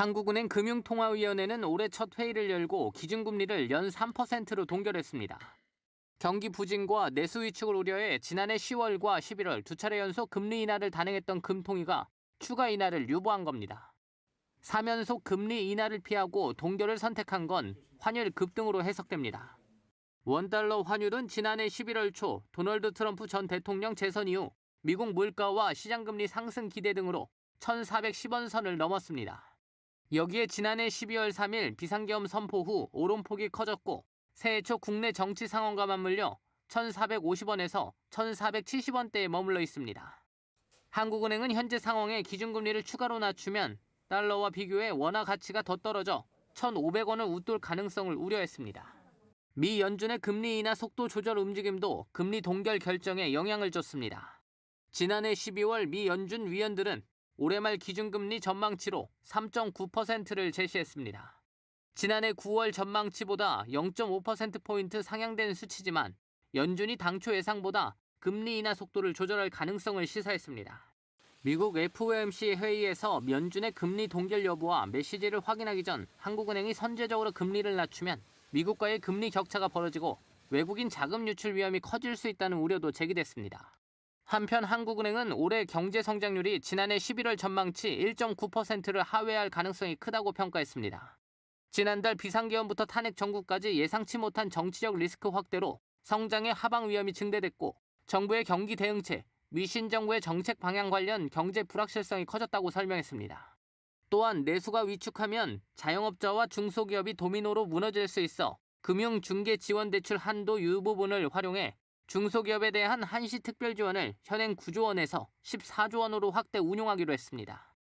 한국은행 금융통화위원회는 올해 첫 회의를 열고 기준금리를 연 3%로 동결했습니다. 경기 부진과 내수 위축을 우려해 지난해 10월과 11월 두 차례 연속 금리 인하를 단행했던 금통위가 추가 인하를 유보한 겁니다. 3연속 금리 인하를 피하고 동결을 선택한 건 환율 급등으로 해석됩니다. 원달러 환율은 지난해 11월 초 도널드 트럼프 전 대통령 재선 이후 미국 물가와 시장금리 상승 기대 등으로 1,410원 선을 넘었습니다. 여기에 지난해 12월 3일 비상계엄 선포 후 오름폭이 커졌고 새해 초 국내 정치 상황과 맞물려 1,450원에서 1,470원대에 머물러 있습니다. 한국은행은 현재 상황에 기준금리를 추가로 낮추면 달러와 비교해 원화 가치가 더 떨어져 1,500원을 웃돌 가능성을 우려했습니다. 미 연준의 금리 인하 속도 조절 움직임도 금리 동결 결정에 영향을 줬습니다. 지난해 12월 미 연준 위원들은 올해 말 기준금리 전망치로 3.9%를 제시했습니다. 지난해 9월 전망치보다 0.5%포인트 상향된 수치지만 연준이 당초 예상보다 금리 인하 속도를 조절할 가능성을 시사했습니다. 미국 FOMC 회의에서 연준의 금리 동결 여부와 메시지를 확인하기 전 한국은행이 선제적으로 금리를 낮추면 미국과의 금리 격차가 벌어지고 외국인 자금 유출 위험이 커질 수 있다는 우려도 제기됐습니다. 한편 한국은행은 올해 경제 성장률이 지난해 11월 전망치 1.9%를 하회할 가능성이 크다고 평가했습니다. 지난달 비상계엄부터 탄핵 정국까지 예상치 못한 정치적 리스크 확대로 성장의 하방 위험이 증대됐고 정부의 경기 대응책, 미신 정부의 정책 방향 관련 경제 불확실성이 커졌다고 설명했습니다. 또한 내수가 위축하면 자영업자와 중소기업이 도미노로 무너질 수 있어 금융 중개 지원 대출 한도 유부분을 활용해 중소기업에 대한 한시 특별 지원을 현행 9조 원에서 14조 원으로 확대 운용하기로 했습니다.